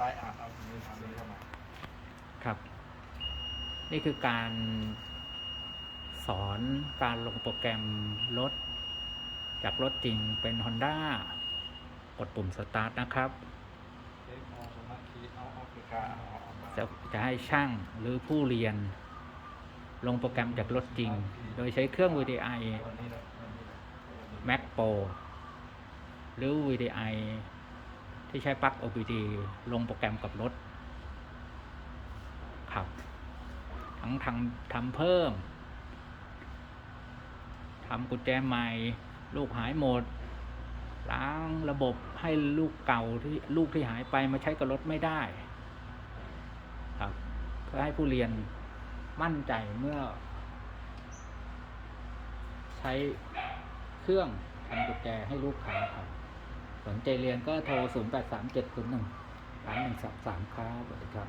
ได้อ่านเอาเงินทำนี้เข้ามาครับ นี่คือการสอนการลงโปรแกรมรถ จากรถจริงเป็น Honda กดปุ่มสตาร์ทนะครับเอ็กออสมาคีเอาออฟริกาเอาออกมาจะจะให้ช่างหรือผู้เรียน ลงโปรแกรมจากรถจริง โดยใช้เครื่อง VDI วันนี้แหละวันนี้แหละ Mac Pro หรือ VDI ที่ใช้ปลั๊ก OBD ลงโปรแกรมกับรถ ครับ ทั้งทำทำเพิ่มทำกุญแจใหม่ ลูกหายหมด ล้างระบบให้ลูกเก่าที่ลูกที่หายไปมาใช้กับรถไม่ได้ ครับเพื่อให้ผู้เรียนมั่นใจเมื่อ ใช้เครื่องทำกุญแจให้ลูกค้าครับ สนใจเรียนก็โทร 0837013133 ครับสวัสดีครับ